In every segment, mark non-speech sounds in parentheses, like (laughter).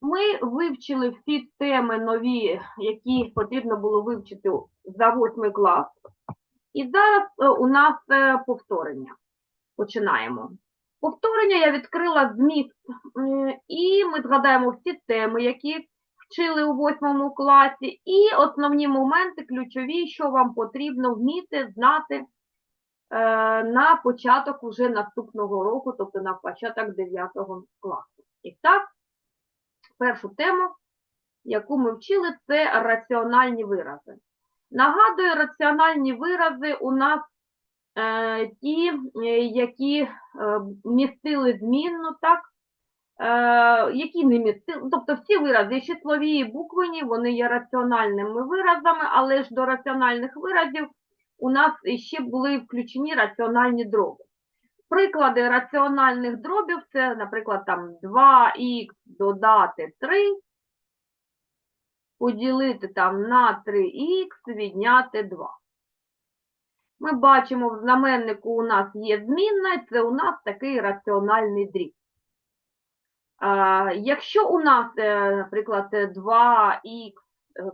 Ми вивчили всі теми нові, які потрібно було вивчити за восьмий клас. І зараз е, у нас е, повторення. Починаємо. Повторення я відкрила зміст, і ми згадаємо всі теми, які вчили у восьмому класі, і основні моменти ключові, що вам потрібно вміти, знати на початок уже наступного року, тобто на початок 9 класу. І так, першу тему, яку ми вчили, це раціональні вирази. Нагадую, раціональні вирази у нас е, ті, е, які е, містили змінну, так, е, які не містили, тобто всі вирази, числові, і буквені, вони є раціональними виразами, але ж до раціональних виразів у нас ще були включені раціональні дроби. Приклади раціональних дробів це, наприклад, там 2х додати 3, поділити там на 3х, відняти 2. Ми бачимо, в знаменнику у нас є змінна, це у нас такий раціональний дріб. Якщо у нас, е, наприклад, 2х е,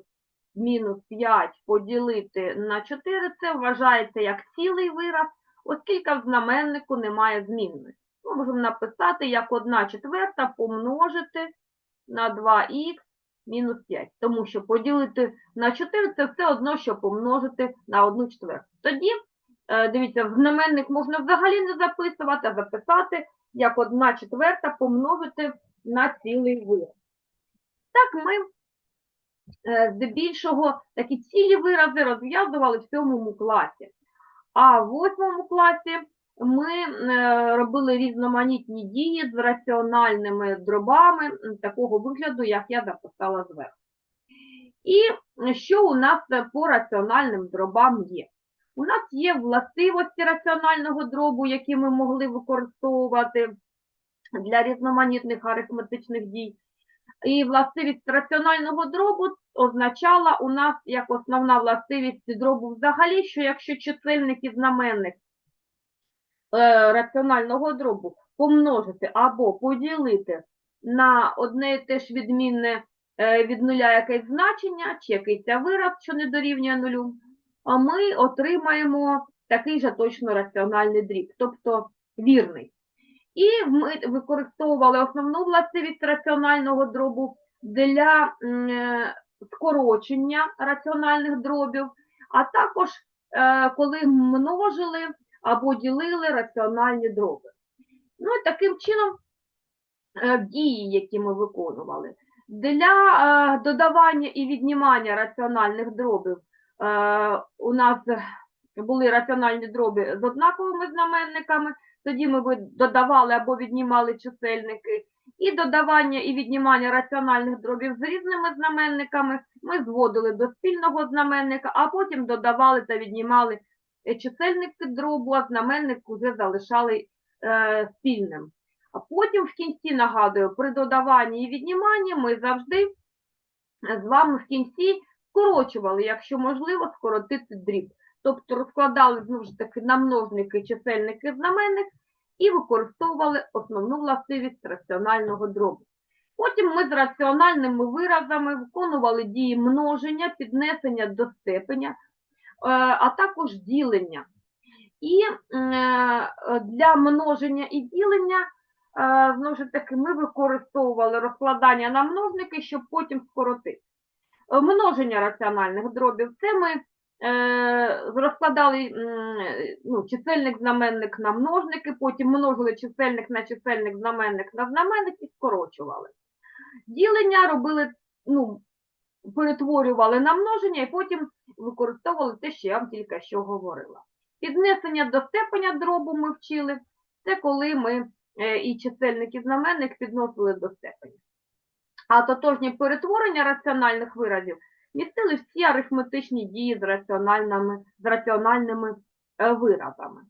мінус 5 поділити на 4, це вважається як цілий вираз, оскільки в знаменнику немає змінної. Ми можемо написати як 1 четверта помножити на 2х мінус 5, тому що поділити на 4 це все одно, що помножити на 1 четверту. Тоді, е, дивіться, в знаменник можна взагалі не записувати, а записати як 1 четверта помножити на цілий вираз. Так ми здебільшого такі цілі вирази розв'язували в сьомому класі. А в восьмому класі ми е, робили різноманітні дії з раціональними дробами такого вигляду, як я записала зверху. І що у нас е, по раціональним дробам є? У нас є властивості раціонального дробу, які ми могли використовувати для різноманітних арифметичних дій. І властивість раціонального дробу означала у нас як основна властивість дробу взагалі, що якщо чисельник і знаменник е, раціонального дробу помножити або поділити на одне і те ж відмінне е, від нуля якесь значення, чи якийсь вираз, що не дорівнює нулю, ми отримаємо такий же точно раціональний дріб, тобто вірний. І ми використовували основну властивість раціонального дробу для е, скорочення раціональних дробів, а також е, коли множили або ділили раціональні дроби. Ну і таким чином е, дії, які ми виконували. Для додавання і віднімання раціональних дробів у нас були раціональні дроби з однаковими знаменниками, тоді ми додавали або віднімали чисельники. І додавання і віднімання раціональних дробів з різними знаменниками ми зводили до спільного знаменника, а потім додавали та віднімали е, чисельники дробу, а знаменник вже залишали е, спільним. А потім в кінці, нагадую, при додаванні і відніманні ми завжди з вами в кінці скорочували, якщо можливо, скоротити дріб. Тобто розкладали знову ж таки на множники, чисельники, знаменник і використовували основну властивість раціонального дробу. Потім ми з раціональними виразами виконували дії множення, піднесення до степеня, е, а також ділення. І е, для множення і ділення, е, знову ж таки, ми використовували розкладання на множники, щоб потім скоротити. Множення раціональних дробів це ми розкладали ну, чисельник, знаменник на множники, потім множили чисельник на чисельник, знаменник на знаменник і скорочували. Ділення робили, ну, перетворювали на множення і потім використовували те, що я вам тільки що говорила. Піднесення до степеня дробу ми вчили, це коли ми е, і чисельник, і знаменник підносили до степеня. А тотожні перетворення раціональних виразів містили всі арифметичні дії з раціональними, з раціональними е, виразами.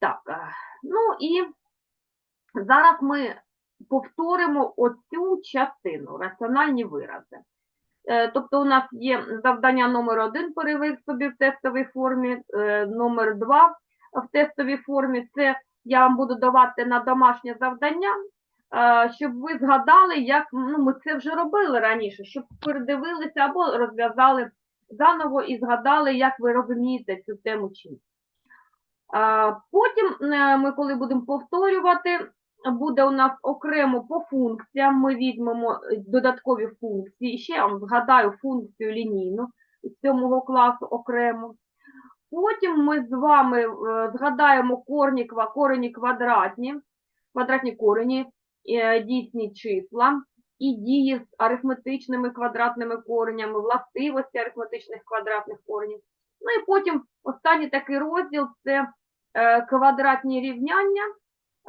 Так, е, ну і зараз ми повторимо оцю частину раціональні вирази. Е, Тобто у нас є завдання номер один перевик собі в тестовій формі, номер два в тестовій формі це я вам буду давати на домашнє завдання, щоб ви згадали, як ну, ми це вже робили раніше, щоб передивилися або розв'язали заново і згадали, як ви розумієте цю тему чи ні. Е, Потім е, ми, коли будемо повторювати, буде у нас окремо по функціям. Ми візьмемо додаткові функції. Ще я вам згадаю функцію лінійну з сьомого класу окремо. Потім ми з вами е, згадаємо корні, корені квадратні, квадратні корені, дійсні числа і дії з арифметичними квадратними коренями, властивості арифметичних квадратних коренів. Ну і потім останній такий розділ це е, квадратні рівняння,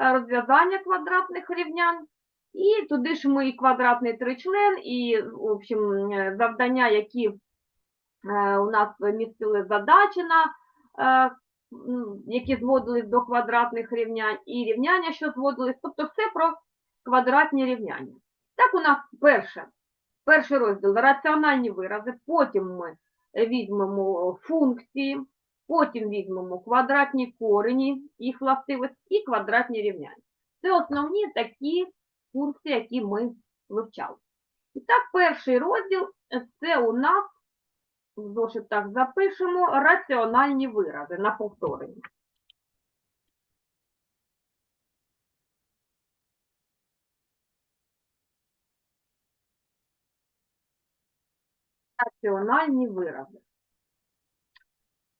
е, розв'язання квадратних рівнянь. І туди ж ми і квадратний тричлен, і в общем, е, завдання, які е, у нас містили задачі на е, які зводились до квадратних рівнянь, і рівняння, що зводились, тобто все про квадратні рівняння. Так у нас перше, перший розділ раціональні вирази, потім ми візьмемо функції, потім візьмемо квадратні корені, їх властивості, і квадратні рівняння. Це основні такі функції, які ми вивчали. І так, перший розділ це у нас в зошитах запишемо раціональні вирази на повторення. Раціональні вирази.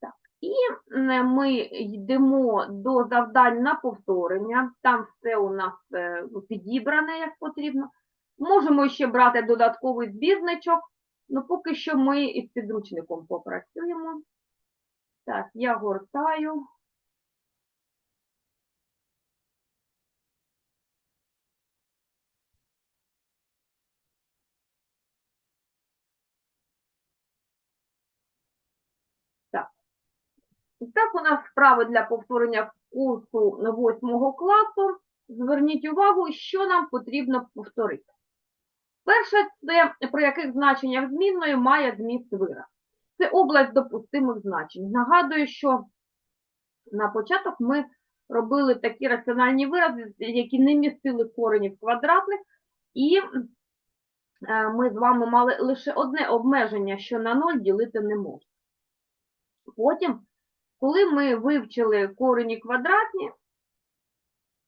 Так. І ми йдемо до завдань на повторення. Там все у нас е, підібране, як потрібно. Можемо ще брати додатковий збірничок. Ну, поки що ми із підручником попрацюємо. Так, я гортаю. Так. І так у нас справи для повторення курсу 8 класу. Зверніть увагу, що нам потрібно повторити. Перше, це при яких значеннях змінної має зміст вираз. Це область допустимих значень. Нагадую, що на початок ми робили такі раціональні вирази, які не містили коренів квадратних, і е, ми з вами мали лише одне обмеження, що на 0 ділити не можна. Потім, коли ми вивчили корені квадратні,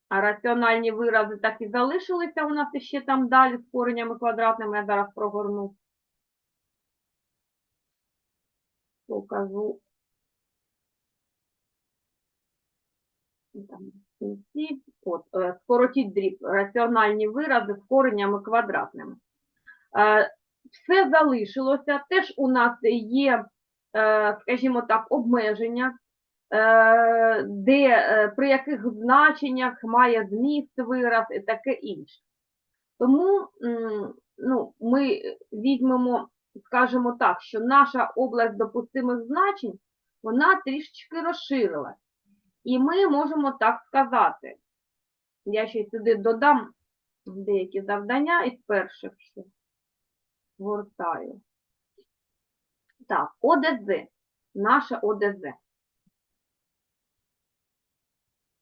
а раціональні вирази так і залишилися у нас ще там далі з коренями квадратними, я зараз прогорну. Покажу. От, е, скоротіть дріб, раціональні вирази з коренями квадратними. Е, Все залишилося. Теж у нас є, скажімо так, обмеження, е, де, е, при яких значеннях має зміст вираз і таке інше. Тому ну, ми візьмемо, скажімо так, що наша область допустимих значень, вона трішечки розширилась. І ми можемо так сказати. Я ще сюди додам деякі завдання із перших, що гортаю. Так, ОДЗ. Наша ОДЗ.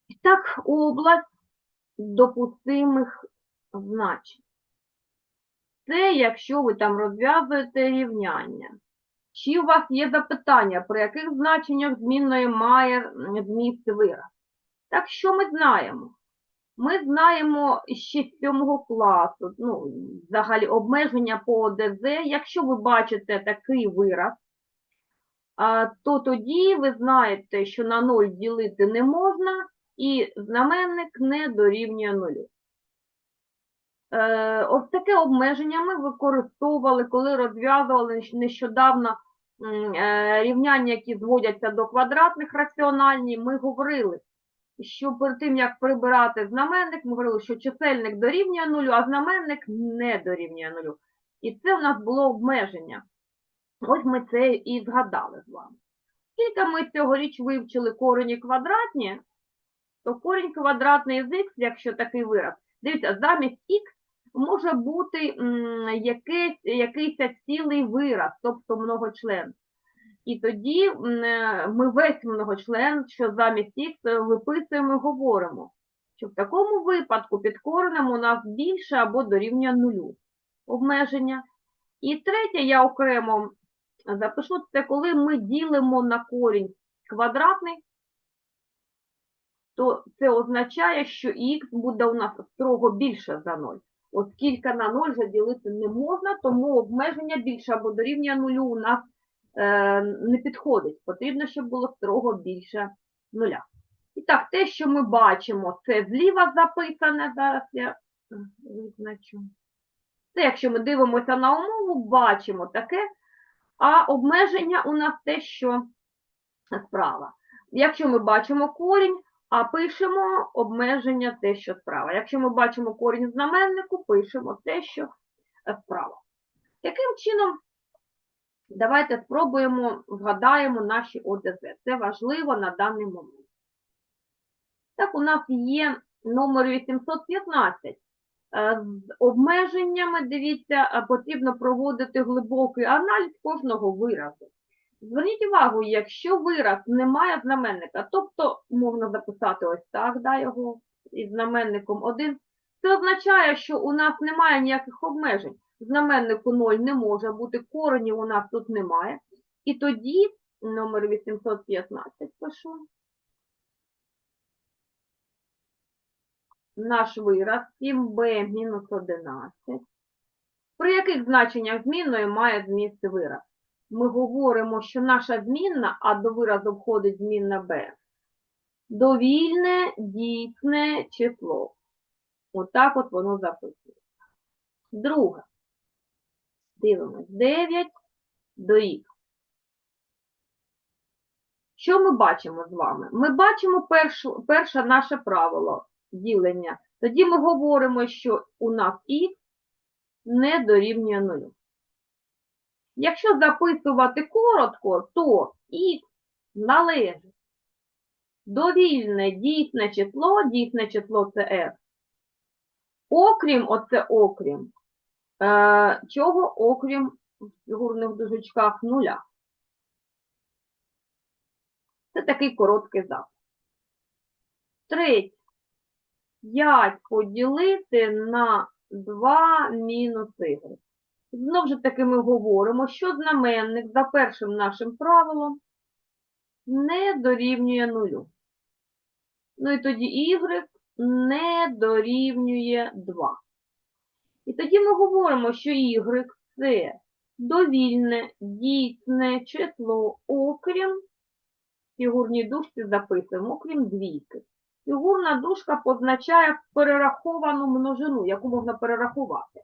І так, область допустимих значень. Це якщо ви там розв'язуєте рівняння. Чи у вас є запитання, при яких значеннях змінної має зміст вираз? Так що ми знаємо? Ми знаємо ще з 7 класу, ну, взагалі обмеження по ОДЗ. Якщо ви бачите такий вираз, то тоді ви знаєте, що на 0 ділити не можна, і знаменник не дорівнює нулю. Е, Ось таке обмеження ми використовували, коли розв'язували нещодавно е, рівняння, які зводяться до квадратних раціональні. Ми говорили, що перед тим, як прибирати знаменник, ми говорили, що чисельник дорівнює нулю, а знаменник не дорівнює нулю. І це у нас було обмеження. Ось ми це і згадали з вами. Скільки ми цьогоріч вивчили корені квадратні, то корінь квадратний з х, якщо такий вираз, дивіться, замість х може бути якийсь, цілий вираз, тобто многочлен. І тоді ми весь многочлен, що замість х виписуємо і говоримо, що в такому випадку під коренем у нас більше або дорівнює нулю обмеження. І третє, я окремо запишу, це коли ми ділимо на корінь квадратний, то це означає, що х буде у нас строго більше за 0. Оскільки на 0 вже ділити не можна, тому обмеження більше або дорівнює нулю у нас е, не підходить. Потрібно, щоб було строго більше нуля. І так, те, що ми бачимо, це зліва записане, зараз я е, визначу. Це якщо ми дивимося на умову, бачимо таке, а обмеження у нас те, що справа. Якщо ми бачимо корінь, а пишемо обмеження те, що справа. Якщо ми бачимо корінь знаменнику, пишемо те, що справа. Таким чином, давайте спробуємо, згадаємо наші ОДЗ. Це важливо на даний момент. Так, у нас є номер 815. Е, З обмеженнями, дивіться, е, потрібно проводити глибокий аналіз кожного виразу. Зверніть увагу, якщо вираз не має знаменника, тобто можна записати ось так, да, його із знаменником 1, це означає, що у нас немає ніяких обмежень. Знаменнику 0 не може бути, коренів у нас тут немає. І тоді номер 815 пишу. Наш вираз 7b мінус 11. При яких значеннях змінної має зміст вираз? Ми говоримо, що наша змінна, а до виразу входить змінна b, довільне дійсне число. Отак от воно записується. Друге. Дивимось. 9 до х. Що ми бачимо з вами? Ми бачимо першу, перше наше правило ділення. Тоді ми говоримо, що у нас х не дорівнює нулю. Якщо записувати коротко, то х належить довільне дійсне число, дійсне число це f. Окрім, оце окрім, е, чого окрім в фігурних дужечках нуля. Це такий короткий запис. Третє. 5 поділити на 2 мінус y. Знову ж таки ми говоримо, що знаменник за першим нашим правилом не дорівнює нулю. Ну і тоді y не дорівнює 2. І тоді ми говоримо, що y це довільне, дійсне число, окрім, фігурній дужці записуємо, окрім двійки. Фігурна дужка позначає перераховану множину, яку можна перерахувати.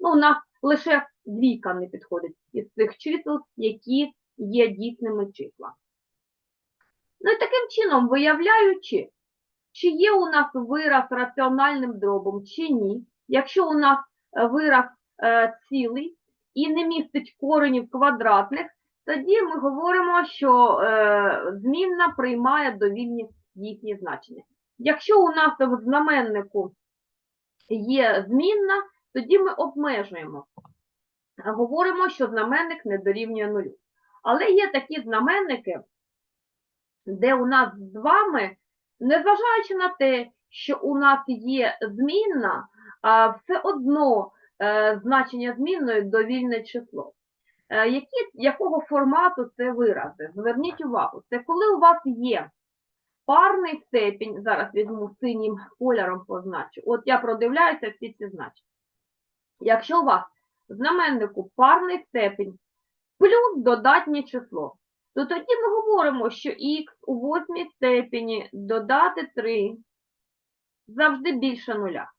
Ну, у нас лише двійка не підходить із цих чисел, які є дійсними числами. Ну і таким чином, виявляючи, чи є у нас вираз раціональним дробом, чи ні, якщо у нас е, вираз е, цілий і не містить коренів квадратних, тоді ми говоримо, що е, змінна приймає довільні їхні значення. Якщо у нас в знаменнику є змінна, тоді ми обмежуємо. Говоримо, що знаменник не дорівнює нулю. Але є такі знаменники, де у нас з вами, незважаючи на те, що у нас є змінна, все одно е, значення змінної довільне число. Е, які, якого формату це вирази? Зверніть увагу, це коли у вас є парний степінь, зараз візьму синім кольором позначу. От я продивляюся всі ці значення. Якщо у вас в знаменнику парний степінь плюс додатнє число, то тоді ми говоримо, що х у восьмій степені додати 3 завжди більше нуля.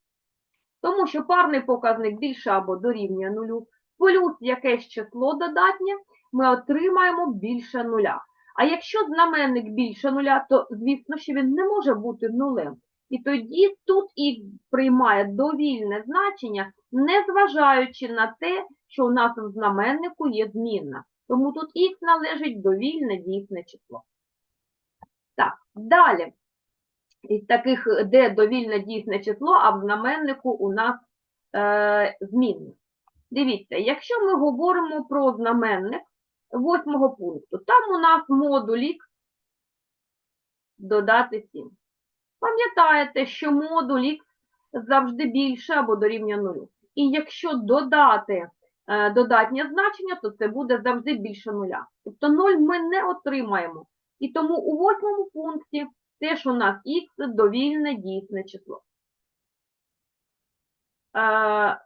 Тому що парний показник більше або дорівнює нулю, плюс якесь число додатнє, ми отримаємо більше нуля. А якщо знаменник більше нуля, то, звісно, що він не може бути нулем. І тоді тут х приймає довільне значення, незважаючи на те, що у нас в знаменнику є змінна. Тому тут х належить довільне дійсне число. Так, далі. Із таких, де довільне дійсне число, а в знаменнику у нас е, змінне. Дивіться, якщо ми говоримо про знаменник, восьмого пункту. Там у нас модуль Х додати 7. Пам'ятаєте, що модуль Х завжди більше або дорівнює нулю. І якщо додати е, додатнє значення, то це буде завжди більше нуля. Тобто 0 ми не отримаємо. І тому у восьмому пункті теж у нас х довільне дійсне число. Е,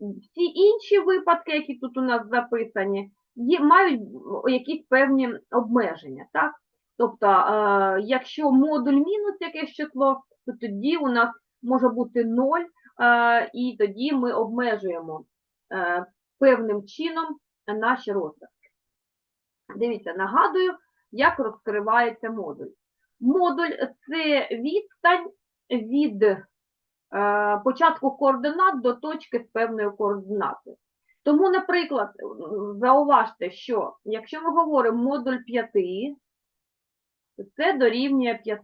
Всі інші випадки, які тут у нас записані, є, мають якісь певні обмеження. Так? Тобто, е, якщо модуль мінус якесь число, то тоді у нас може бути 0, е, і тоді ми обмежуємо е, певним чином наші розвитки. Дивіться, нагадую, як розкривається модуль. Модуль це відстань від е, початку координат до точки з певною координатою. Тому, наприклад, зауважте, що якщо ми говоримо модуль 5, то це дорівнює 5.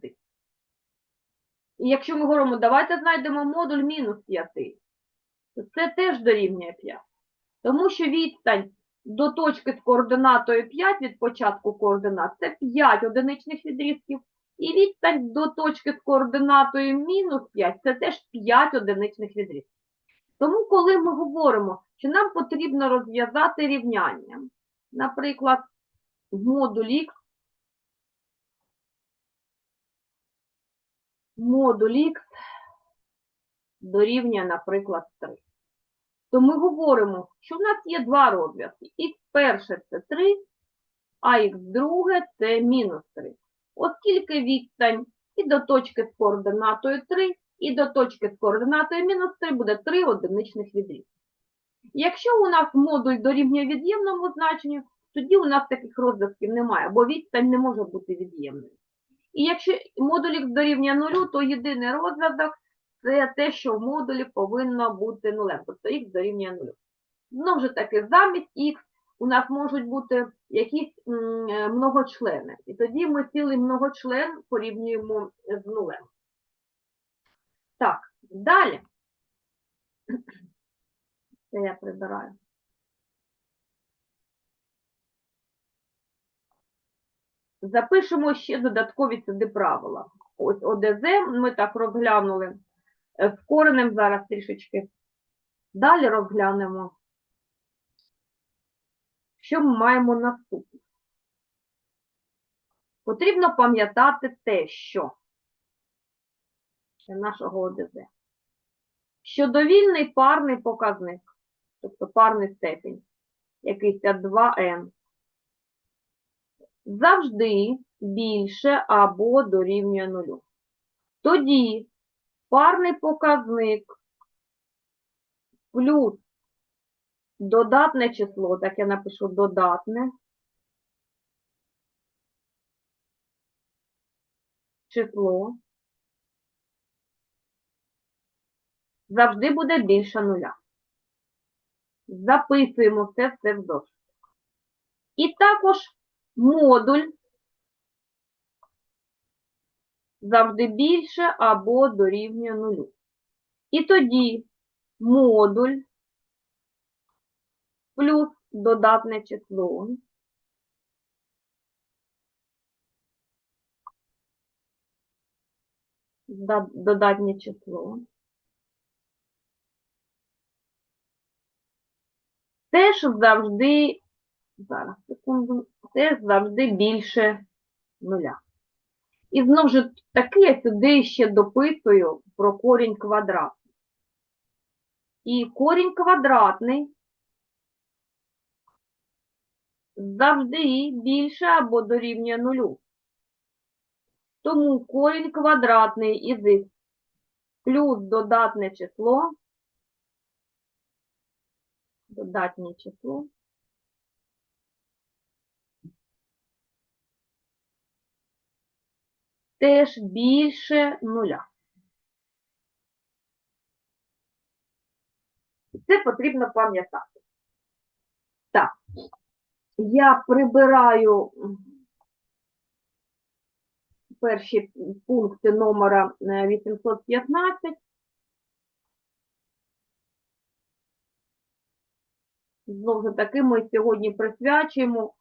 І якщо ми говоримо, давайте знайдемо модуль мінус 5, то це теж дорівнює 5. Тому що відстань до точки з координатою 5 від початку координат це 5 одиничних відрізків. І відстань до точки з координатою мінус 5 це теж 5 одиничних відрізків. Тому, коли ми говоримо, що нам потрібно розв'язати рівняння, наприклад, модуль х, модуль х дорівнює, наприклад, 3 то ми говоримо, що в нас є два розв'язки. Х перше це 3, а х друге це мінус 3. Оскільки відстань і до точки з координатою 3, і до точки з координатою мінус 3 буде 3 одиничних відрізки. Якщо у нас модуль дорівнює від'ємному значенню, тоді у нас таких розв'язків немає, бо відстань не може бути від'ємною. І якщо модуль дорівнює 0, то єдиний розв'язок це те, що в модулі повинно бути нулем, тобто х дорівнює 0. Знову ж таки, замість х у нас можуть бути якісь е, многочлени. І тоді ми цілий многочлен порівнюємо з нулем. Так, далі. (clears throat) Це я прибираю. Запишемо ще додаткові сюди правила. Ось ОДЗ ми так розглянули. З коренем зараз трішечки. Далі розглянемо, що ми маємо наступне. Потрібно пам'ятати те, що нашого ОДЗ, що довільний парний показник, тобто парний степінь, якийсь 2n, завжди більше або дорівнює нулю. Тоді парний показник плюс додатне число, так я напишу додатне число завжди буде більше нуля. Записуємо це все в зошит. І також модуль завжди більше або дорівнює нулю. І тоді модуль плюс додатне число додатнє число теж завжди, зараз, секунду, теж завжди більше нуля. І знову ж таки я сюди ще дописую про корінь квадратний. І корінь квадратний завжди більше або дорівнює нулю. Тому корінь квадратний із х плюс додатне число, додатнє число, теж більше нуля. Це потрібно пам'ятати. Так, я прибираю перші пункти номера е, 815. Знову ж таки, ми сьогодні присвячуємо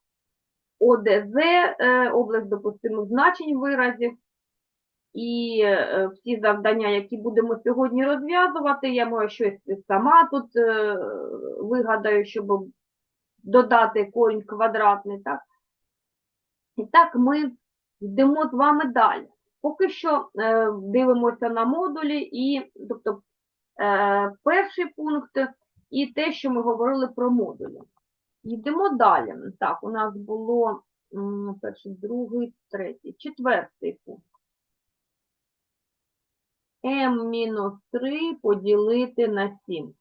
ОДЗ, е, область допустимих значень виразів. І е, всі завдання, які будемо сьогодні розв'язувати, я можу щось сама тут е, вигадаю, щоб додати корінь квадратний. Так? І так ми йдемо з вами далі. Поки що дивимося на модулі, і, тобто перший пункт і те, що ми говорили про модулі. Йдемо далі. Так, у нас було перший, другий, третій, четвертий пункт. m-3 поділити на 7.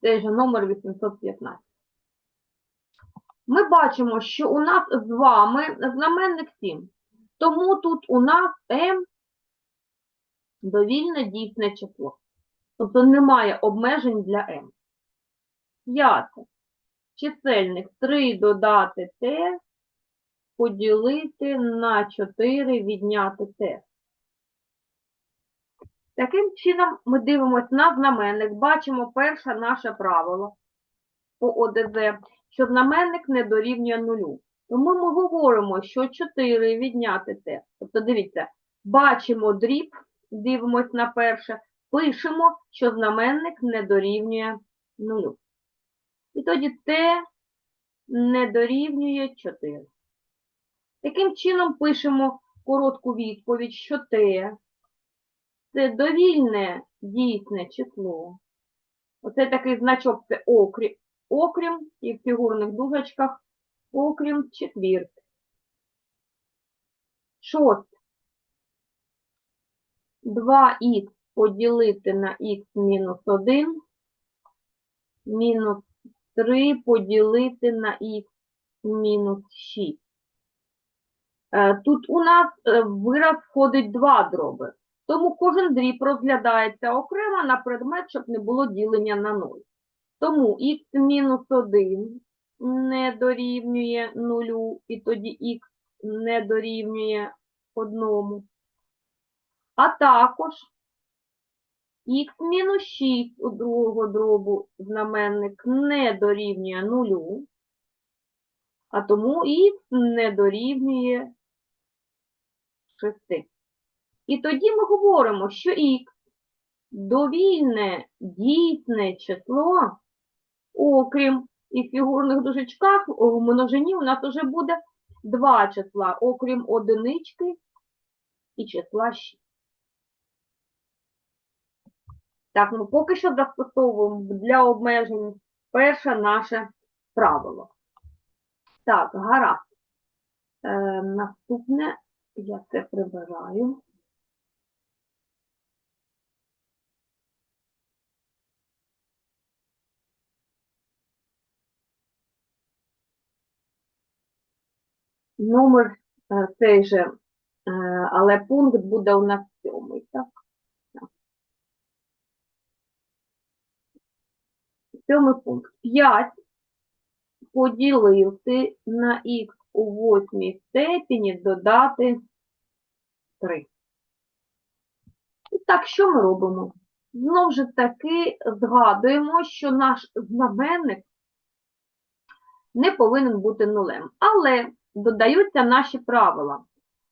Це ж номер 815. Ми бачимо, що у нас з вами знаменник 7. Тому тут у нас m довільне дійсне число. Тобто немає обмежень для m. П'яте. Чисельник 3 додати t, поділити на 4 відняти t. Таким чином ми дивимося на знаменник, бачимо перше наше правило по ОДЗ, що знаменник не дорівнює нулю. Тому ми говоримо, що 4 відняти те. Тобто, дивіться, бачимо дріб, дивимось на перше, пишемо, що знаменник не дорівнює нулю. І тоді t не дорівнює 4. Таким чином пишемо коротку відповідь, що t це довільне дійсне число. Оце такий значок це окрім, окрім і в фігурних дужечках окрім четвірки. Шосте. 2х поділити на х мінус 1 мінус 3 поділити на х мінус 6. Е, Тут у нас е, вираз входить два дроби. Тому кожен дріб розглядається окремо на предмет, щоб не було ділення на 0. Тому х мінус 1 не дорівнює 0, і тоді х не дорівнює 1. А також мінус 6 у другого дробу знаменник не дорівнює 0, а тому х не дорівнює 6. І тоді ми говоримо, що х довільне дійсне число, окрім і в фігурних дужечках у множині у нас вже буде два числа, окрім одинички і числа 6. Так, ну поки що застосовуємо для обмежень перше наше правило. Так, гаразд. Е, наступне я це прибираю. Номер е, цей же, е, але пункт буде у нас сьомий? Так. Сьомий пункт. 5 поділити на х у восьмій степені додати 3. І так, що ми робимо? Знову ж таки згадуємо, що наш знаменник не повинен бути нулем. Але додаються наші правила.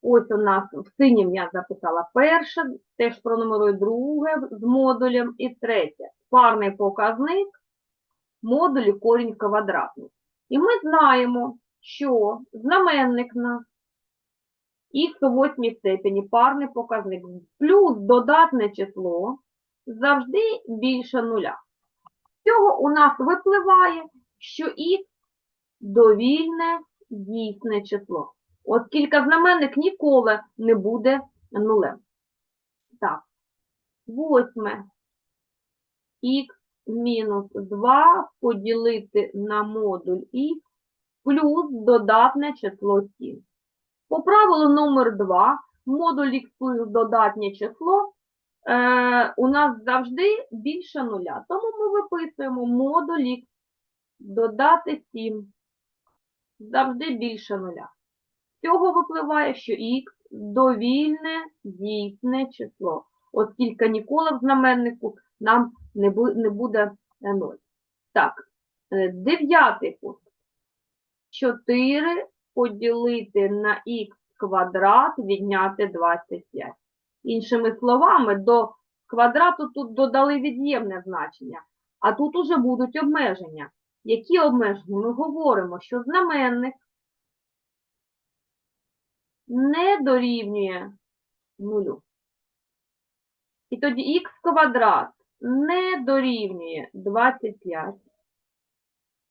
Ось у нас в синім я записала перше, теж пронумерую друге з модулем і третє. Парний показник модулі корінь квадратний. І ми знаємо, що знаменник на х у восьмій степені парний показник плюс додатне число завжди більше нуля. З цього у нас випливає, що х довільне дійсне число. Оскільки знаменник ніколи не буде нулем. Так, восьме х мінус 2 поділити на модуль х плюс додатне число 7. По правилу номер 2 модуль х плюс додатнє число е, у нас завжди більше нуля. Тому ми виписуємо модуль х додати 7 завжди більше нуля. З цього випливає, що х довільне дійсне число, оскільки ніколи в знаменнику нам не буде 0. Так, е, дев'ятий пункт. 4 поділити на х квадрат відняти 25. Іншими словами, до квадрату тут додали від'ємне значення, а тут уже будуть обмеження. Які обмеження? Ми говоримо, що знаменник не дорівнює нулю. І тоді х квадрат не дорівнює 25.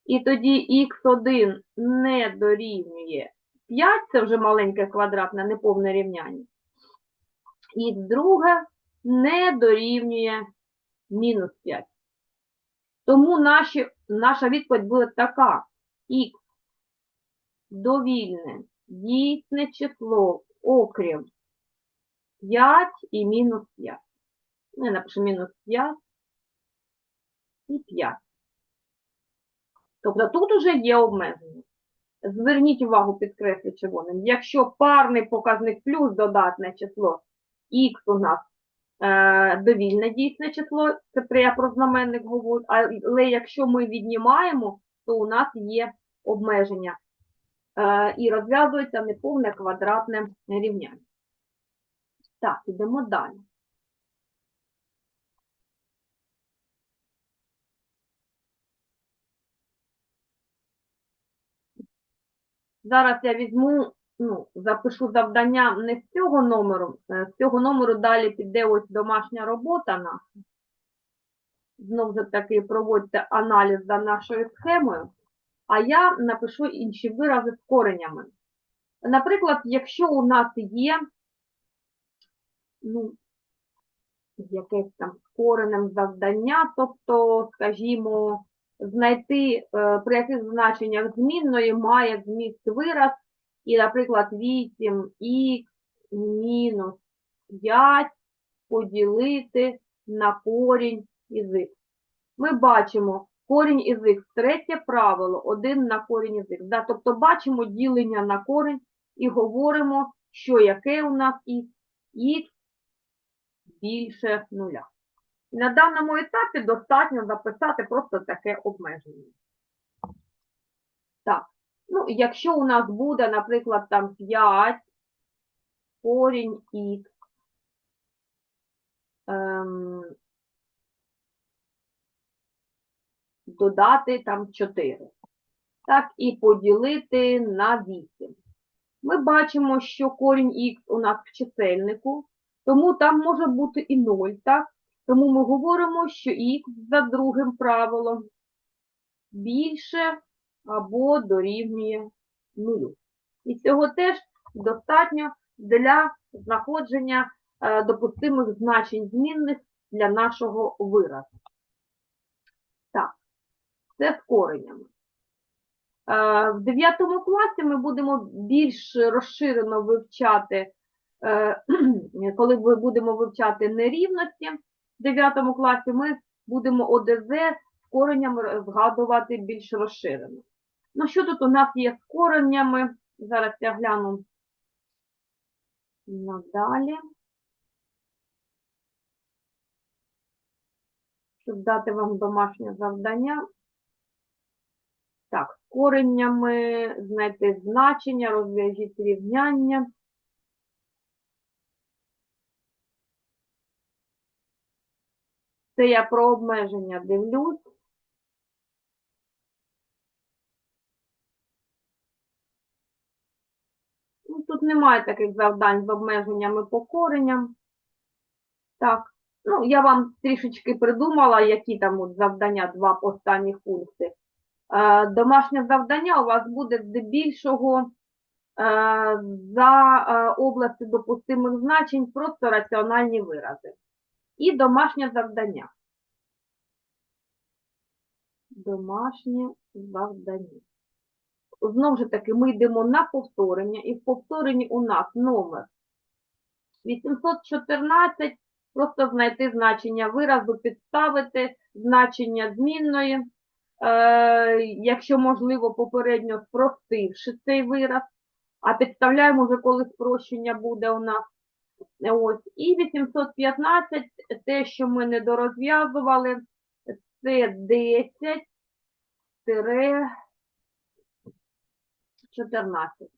І тоді х1 не дорівнює 5, це вже маленьке квадратне неповне рівняння. І друге не дорівнює мінус 5. Тому наші, наша відповідь буде така. Х довільне дійсне число, окрім 5 і мінус 5. Ну, я напишу мінус 5 і 5. Тобто тут уже є обмеження. Зверніть увагу, підкреслю червоним. Якщо парний показник плюс додатне число, х у нас е, довільне дійсне число, це про знаменник говорю, але якщо ми віднімаємо, то у нас є обмеження. Е, і розв'язується неповне квадратне рівняння. Так, ідемо далі. Зараз я візьму, ну, запишу завдання не з цього номеру, е, з цього номеру далі піде ось домашня робота наша. Знову ж таки проводьте аналіз за нашою схемою, а я напишу інші вирази з коренями. Наприклад, якщо у нас є, ну, якесь там з коренем завдання, тобто, скажімо, знайти, е, при яких значеннях змінної має зміст вираз, і, наприклад, 8х мінус 5 поділити на корінь із х. Ми бачимо корінь із х, третє правило, 1 на корінь із х. Да? Тобто бачимо ділення на корінь і говоримо, що яке у нас х, х більше нуля. На даному етапі достатньо записати просто таке обмеження. Так, ну, якщо у нас буде, наприклад, там 5 корінь х, ем, додати там 4, так, і поділити на 8. Ми бачимо, що корінь х у нас в чисельнику, тому там може бути і 0, так? Тому ми говоримо, що х за другим правилом більше або дорівнює нулю. І цього теж достатньо для знаходження е, допустимих значень змінних для нашого виразу. Так, це з коренями. Е, В 9 класі ми будемо більш розширено вивчати, е, (clears throat) коли ми будемо вивчати нерівності, в 9 класі ми будемо ОДЗ з коренями згадувати більш розширено. Ну, що тут у нас є з коренями? Зараз я гляну надалі. Щоб дати вам домашнє завдання. Так, з коренями знайти значення, розв'яжіть рівняння. Це я про обмеження дивлюсь. Ну, Тут немає таких завдань з обмеженнями по кореням. Так, ну, я вам трішечки придумала, які там от завдання, два останні пункти. Е, Домашнє завдання у вас буде здебільшого е, за е, області допустимих значень просто раціональні вирази. І домашнє завдання. Домашнє завдання. Знову ж таки, ми йдемо на повторення, і в повторенні у нас номер 814, просто знайти значення виразу, підставити значення змінної, е, якщо можливо, попередньо спростивши цей вираз, а підставляємо вже, коли спрощення буде у нас. Ось. І 815, те, що ми не дорозв'язували, це 10 тире 14.